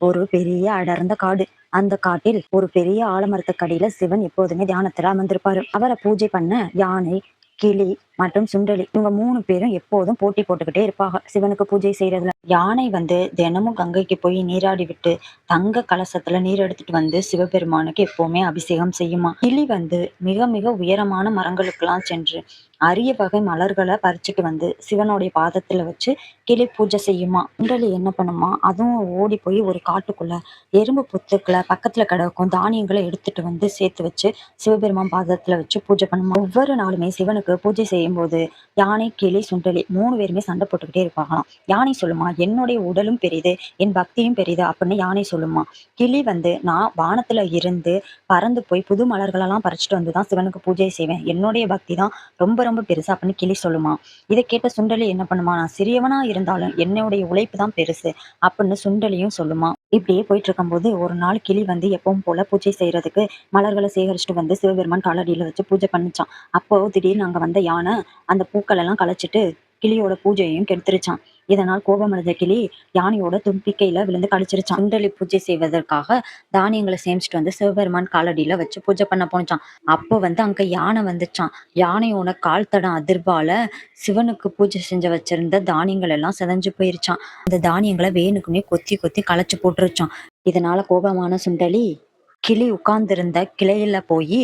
ஒரு பெரிய அடர்ந்த காடு. அந்த காட்டில் ஒரு பெரிய ஆலமரத்துக்கடியில சிவன் எப்போதுமே தியானத்துல அமர்ந்திருப்பாரு. அவரை பூஜை பண்ண யானை கிளி மற்றும் சுண்டலி. இவங்க மூணு பேரும் எப்போதும் போட்டி போட்டுக்கிட்டே இருப்பாங்க. சிவனுக்கு பூஜை செய்யறதுல. யானை வந்து தினமும் கங்கைக்கு போய் நீராடி விட்டு தங்க கலசத்துல நீர் எடுத்துட்டு வந்து சிவபெருமானுக்கு எப்பவுமே அபிஷேகம் செய்யுமா? கிளி வந்து மிக மிக உயரமான மரங்களுக்கெல்லாம் சென்று அரிய வகை மலர்களை பறிச்சுட்டு வந்து சிவனுடைய பாதத்துல வச்சு கிளி பூஜை செய்யுமா? சுண்டலி என்ன பண்ணுமா? அதுவும் ஓடி போய் ஒரு காட்டுக்குள்ள எறும்பு புத்துக்களை பக்கத்துல கிடக்கும் தானியங்களை எடுத்துட்டு வந்து சேர்த்து வச்சு சிவபெருமான் பாதத்துல வச்சு பூஜை பண்ணுமா? ஒவ்வொரு நாளுமே சிவனுக்கு பூஜை செய்யும்போது யானை கிளி சுண்டலி மூணு பேருமே சண்டை போட்டுக்கிட்டே இருப்பாங்களாம். யானை சொல்லுமா என்னுடைய உடலும் பெரிது என் பக்தியும் பெரிது அப்படின்னு யானை சொல்லுமா. கிளி வந்து நான் வானத்துல இருந்து பறந்து போய் புது மலர்களெல்லாம் பறிச்சுட்டு வந்து தான் சிவனுக்கு பூஜை செய்வேன். என்னுடைய பக்தி தான் ரொம்ப ரொம்ப பெருசு அப்படின்னு கிளி சொல்லுமா. இதை கேட்ட சுண்டலி என்ன பண்ணுமா நான் சிறியவனா இருந்தாலும் என்னுடைய உழைப்பு தான் பெருசு அப்படின்னு சுண்டலியும் சொல்லுமா. இப்படியே போயிட்டு இருக்கும்போது ஒரு நாள் கிளி வந்து எப்பவும் போல பூஜை செய்யறதுக்கு மலர்களை சேகரிச்சுட்டு வந்து சிவபெருமான் காலடியில வச்சு பூஜை பண்ணிச்சான். அப்போ திடீர்னு அங்க வந்த யானை அந்த பூக்கள் எல்லாம் களைச்சிட்டு கிளியோட பூஜையையும் கெடுத்துருச்சான். இதனால் கோபமடைந்த கிளி யானையோட தும்பிக்கையில விழுந்து கழிச்சிருச்சான் சுண்டலி பூஜை செய்வதற்காக தானியங்களை சேமிச்சுட்டு வந்து சிவபெருமான் காலடியில வச்சு பூஜை பண்ண போனச்சான் அப்போ வந்து அங்க யானை வந்துச்சான் யானையோட கால் தடம் அதிர்வால சிவனுக்கு பூஜை செஞ்சு வச்சிருந்த தானியங்கள் எல்லாம் சிதைஞ்சு போயிருச்சான் அந்த தானியங்களை வேணுக்குமே கொத்தி கொத்தி களைச்சு போட்டுருச்சான் இதனால கோபமான சுண்டலி கிளி உட்கார்ந்திருந்த கிளையில போய்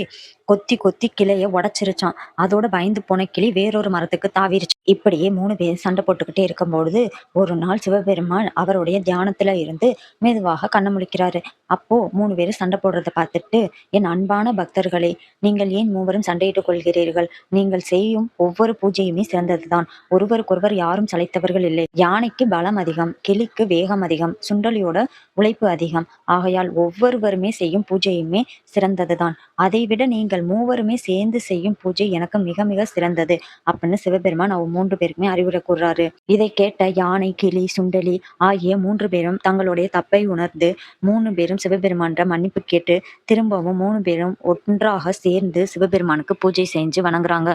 கொத்தி கொத்தி கிளைய உடைச்சிருச்சான். அதோட பயந்து போன கிளி வேறொரு மரத்துக்கு தாவிருச்சு. இப்படியே மூணு பேர் சண்டை போட்டுக்கிட்டே இருக்கும்பொழுது ஒரு நாள் சிவபெருமான் அவருடைய தியானத்துல இருந்து மெதுவாக கண்ண முழிக்கிறாரு. அப்போ மூணு பேரும் சண்டை போடுறத பார்த்துட்டு என் அன்பான பக்தர்களே நீங்கள் ஏன் மூவரும் சண்டையிட்டுக் கொள்கிறீர்கள்? நீங்கள் செய்யும் ஒவ்வொரு பூஜையுமே சிறந்ததுதான். ஒருவருக்கொருவர் யாரும் சளைத்தவர்கள் இல்லை. யானைக்கு பலம் அதிகம் கிளிக்கு வேகம் அதிகம் சுண்டலியோட உழைப்பு அதிகம். ஆகையால் ஒவ்வொருவருமே செய்யும் செய்யும் பூஜையுமே சிறந்ததுதான். அதைவிட நீங்கள் மூவருமே சேர்ந்து செய்யும் பூஜை எனக்கு மிக மிக சிறந்தது அப்படின்னு சிவபெருமான் அவ மூன்று பேருக்குமே அறிவுரை கூறுறாரு. இதை கேட்ட யானை கிளி சுண்டலி ஆகிய மூன்று பேரும் தங்களுடைய தப்பை உணர்ந்து மூணு பேரும் சிவபெருமான்ற மன்னிப்பு கேட்டு திரும்பவும் மூணு பேரும் ஒன்றாக சேர்ந்து சிவபெருமானுக்கு பூஜை செஞ்சு வணங்குறாங்க.